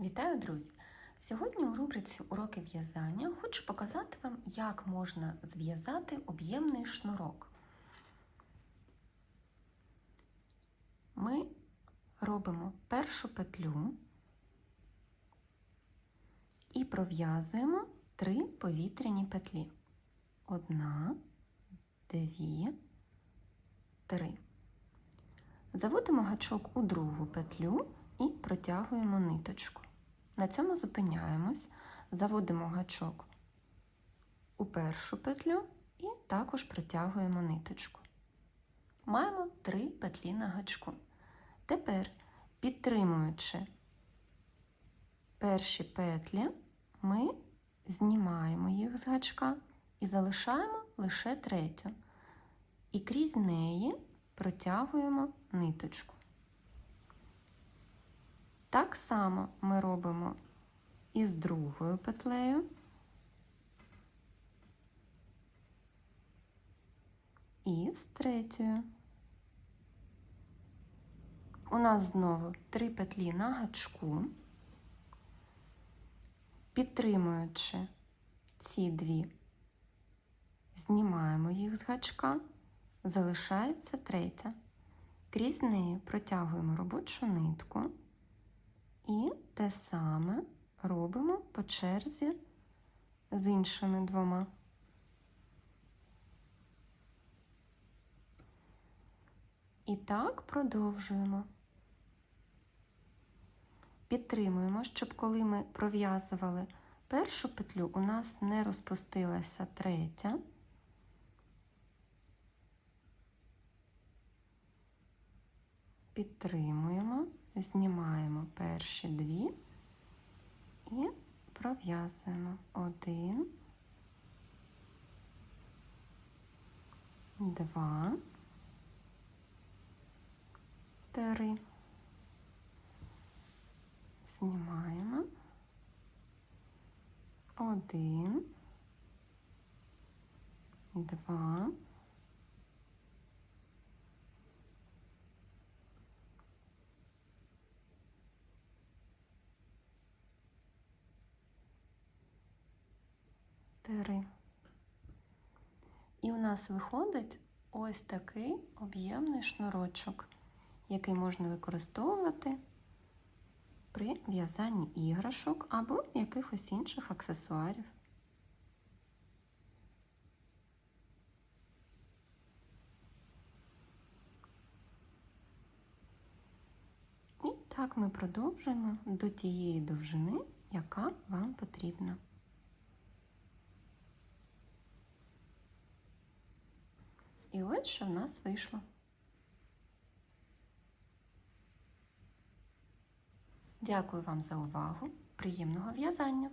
Вітаю, друзі! Сьогодні у рубриці Уроки в'язання хочу показати вам, як можна зв'язати об'ємний шнурок. Ми робимо першу петлю і пров'язуємо три повітряні петлі. Одна, дві, три. Заводимо гачок у другу петлю і протягуємо ниточку. На цьому зупиняємось, заводимо гачок у першу петлю і також протягуємо ниточку. Маємо три петлі на гачку. Тепер, підтримуючи перші петлі, ми знімаємо їх з гачка і залишаємо лише третю. І крізь неї протягуємо ниточку. Так само ми робимо і з другою петлею, і з третьою. У нас знову три петлі на гачку, підтримуючи ці дві, знімаємо їх з гачка, залишається третя. Крізь неї протягуємо робочу нитку. І те саме робимо по черзі з іншими двома. І так продовжуємо. Підтримуємо, щоб коли ми пров'язували першу петлю, у нас не розпустилася третя. Підтримуємо знімаємо перші дві. І пров'язуємо. Один, два, три. Знімаємо. Один, два. Три. І у нас виходить ось такий об'ємний шнурочок, який можна використовувати при в'язанні іграшок або якихось інших аксесуарів. І так ми продовжуємо до тієї довжини, яка вам потрібна. І ось що в нас вийшло. Дякую вам за увагу. Приємного в'язання!